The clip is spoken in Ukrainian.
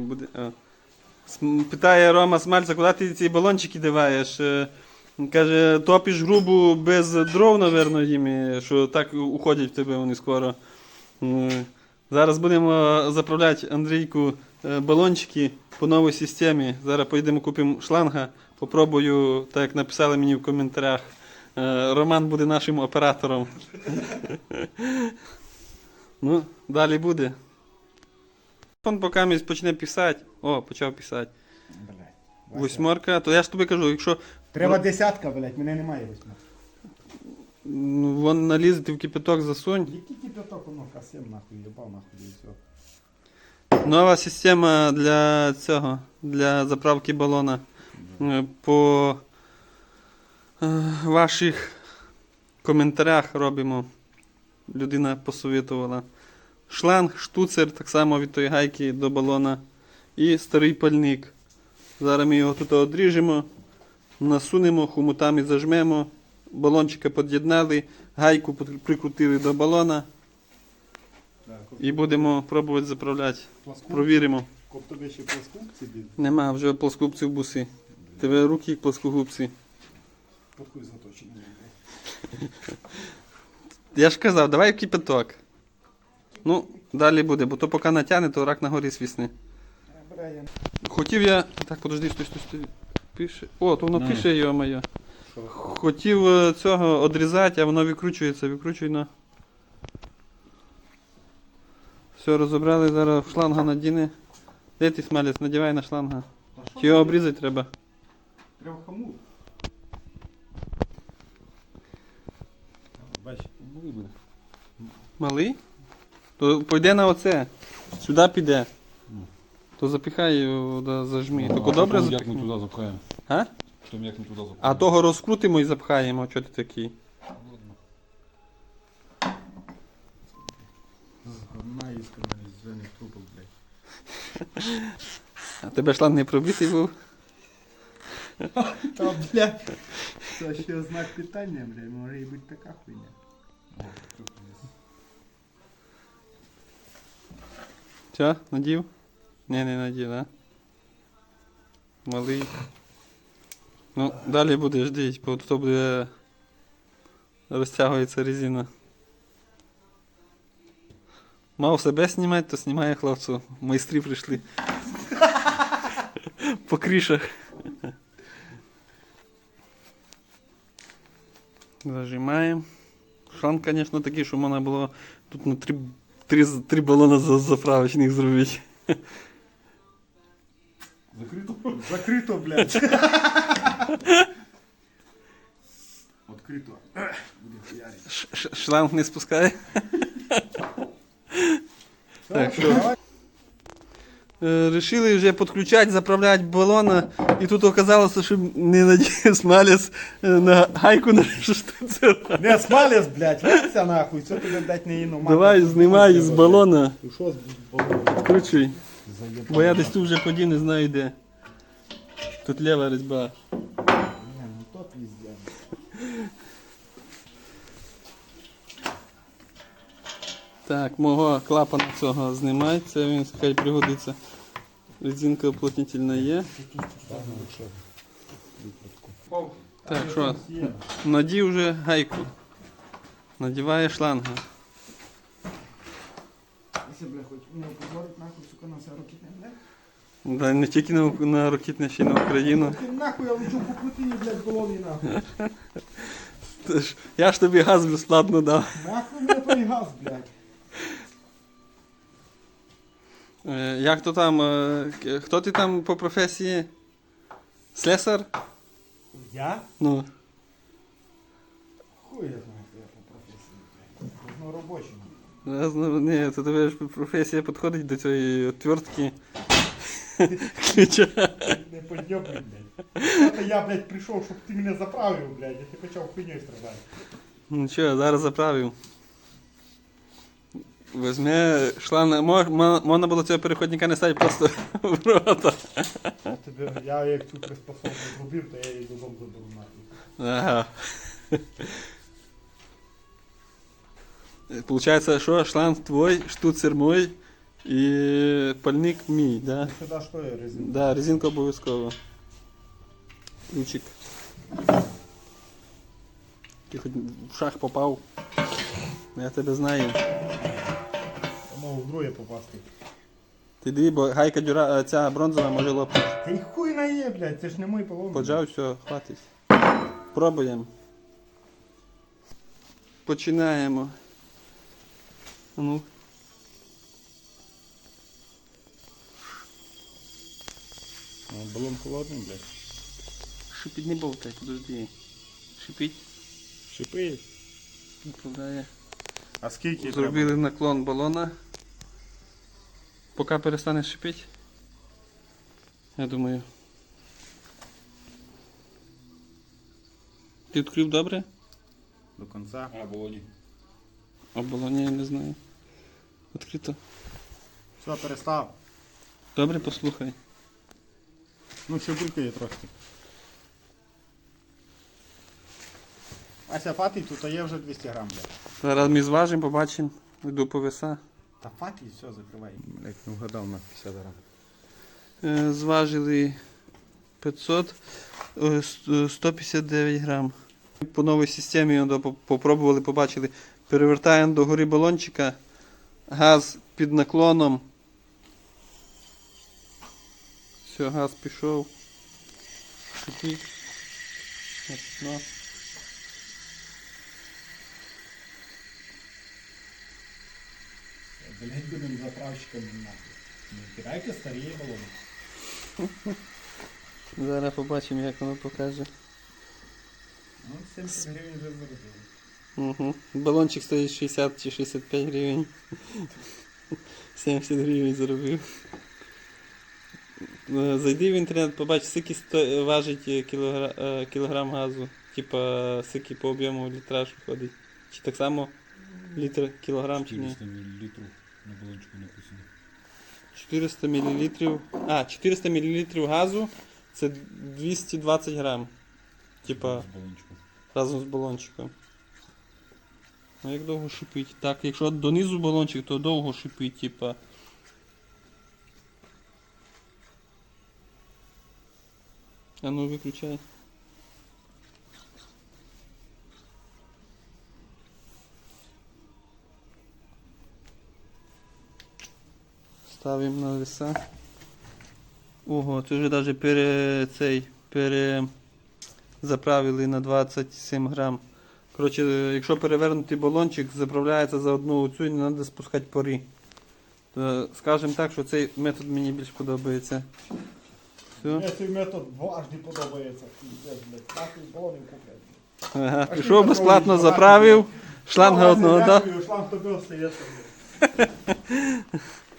Буде. Питає Рома Смальця, куди ти ці балончики диваєш? Е, Каже, топиш грубу без дров, напевно, їм, що так уходять в тебе вони скоро. Зараз будемо заправляти Андрійку е, балончики по новій системі. Зараз поїдемо купимо шланга. Попробую, так як написали мені в коментарях. е, Роман буде нашим оператором. Ну, далі буде. Он поки місяць почне писати. О, почав писати. Блядь. Восьмерка, то я ж тобі кажу, якщо Треба десятка, блядь, мене немає восьми. м, вон налізе, ти в кипяток засунь. Який кипяток, воно касем нахуй, їбав нахуй і все. Нова система для цього, для заправки балона. Е, По е, ваших коментарях робимо. Людина посовітувала. Шланг, штуцер, так само від тої гайки до балона. І старий пальник. Зараз ми його тут одріжемо, насунемо, хомутами зажмемо, балончика під'єднали, гайку прикрутили до балона і будемо пробувати заправляти. Провіримо. Коп тобі ще плоскупці бід, Нема вже плоскогубців буси. Тебе руки плоскогубці. под хуй заточені. Я ж казав, давай в кипяток. Ну, далі буде, бо то поки натягне, то рак на горі свісне. Хотів я. Так, подожди, стой, стой, стой. Пише. О, то воно пише, йо моє. Хотів е, цього одрізати, а воно викручується, викручуй на. Все, розібрали, зараз шланга надіне. Де ти смалець, надівай на шланга. Чи його обрізати треба? Треба хомут. Бач, були буде. Малий? То пойде на оце. Сюди піде. То запихай його, да, зажми. Ну, Тільки а добре потім Як ми туди запхаємо? А? Потім як ми туди запхаємо? А того розкрутимо і запхаємо, чого ти такий. Одна іскрена із зелених блядь. А тебе шланг не пробитий був? Та, блядь, це ще знак питання, блядь, може і бути така хуйня. Що, надів? Ні, не надів, да? Малий. Ну, далі буде, ждіть, бо тут буде розтягується резина. Мав себе знімати, то знімає хлопцю. Майстри прийшли. По кришах. Зажимаємо. Шланг, звісно, такий, що можна було тут на три, три, три балона за- заправочних зробити. Закрито? Закрито, блядь. Открито. Шланг не спускає. Так, що? Е, Рішили вже підключати, заправляти балона. І тут оказалося, що не надіє смалець е, на гайку на штуцера. Не смалець, блядь, вися нахуй, це тебе, блядь, не іну. Давай знімай з балона. Що з балона? Вкручуй. Бо я десь тут вже подів, не знаю де. Тут ліва різьба. Не, ну то піздя. Так, мого клапана цього знімай, це він хай пригодиться. Резинка уплотнительна є. Так, що? Надів вже гайку. Надіває шланга. Да, не тільки на, на ракетне, ще й на Україну. Нахуй я лечу по плотині, блядь, голові нахуй. Тож, я ж тобі газ безплатно дав. Нахуй мене той газ, блядь. Як то там, е, хто ти там по професії? Слесар? Я? Ну. Хуй я знаю, хто я по професії, робочого. Я знаю, ні, то тебе ж професія підходить до цієї отвертки. Ключа. Не подьобай, блядь. Це я, блядь, прийшов, щоб ти мене заправив, блядь, а ти почав хуйньою страдати. Ну що, зараз заправив. Возьме шланг, мож, мо- можна було цього переходника не ставити просто в рота. Я Тебе, я як цю приспособу зробив, то я її додому заберу нахуй. Ага. Получается, що шланг твой, штуцер мой, І пальник мій, да? Сюди що є резина? Да, резинка обов'язково. Ключик. Ти хоч в шах попав. Я тебе знаю. Мав в друге попасти. Ти диви, бо гайка дюра, е, ця бронзова може лопнути. Та й хуй на є, блядь, це ж не мій поломний. Поджав, все, хватить. Пробуємо. Починаємо. А Ну. Ну, балон холодний, блядь. Шипіть не болтай, подожди. Шипіть, Шипи. направляє. А скільки Зробили наклон балона. Поки перестане шипіти. Я думаю. Ти відкрив добре? До кінця. А. А балоні я не знаю. Відкрито. Все, перестав. Добре, послухай. Ну, ще булькає трошки. Ася, фатий, тут є вже 200 грам. Зараз ми зважимо, побачимо. Йду по веса. Та фатий, все, закривай. Блядь, не вгадав на 50 грам. Е, Зважили 500, е, с- е, 159 грам. По новій системі попробували, побачили. Перевертаємо до гори балончика. Газ під наклоном. Все, газ пішов. Шипіть. Будемо заправщиками нахуй. Не кидайте старі балони. Зараз побачимо, як воно покаже. Ну, 70 гривень вже заробили. Угу. Балончик стоїть 60 чи 65 гривень. 70 гривень заробив. Е, Зайди в інтернет, побач, скільки сто... важить е, кілогра... е, кілограм газу. Типа, скільки по об'єму літраж виходить. Чи так само літр кілограм чи ні? 400 мл на балончику написано. 400 мл. А, 400 мл газу це 220 грам. Типа. Разом з балончиком. А як довго шипить? Так, якщо донизу балончик, то довго шипить, типа. А ну виключай. Ставимо на веса. Ого, це вже навіть пере цей пере заправили на 27 грам. Коротше, якщо перевернутий балончик, заправляється за одну оцю і не треба спускати пари. То, скажемо так, що цей метод мені більш подобається. Все. Цей метод дважди подобається. Блядь. Нахуй балонів купляти. Ага. Пішов безплатно заправив, шланга одного дав. Дякую, шланг тобі остається.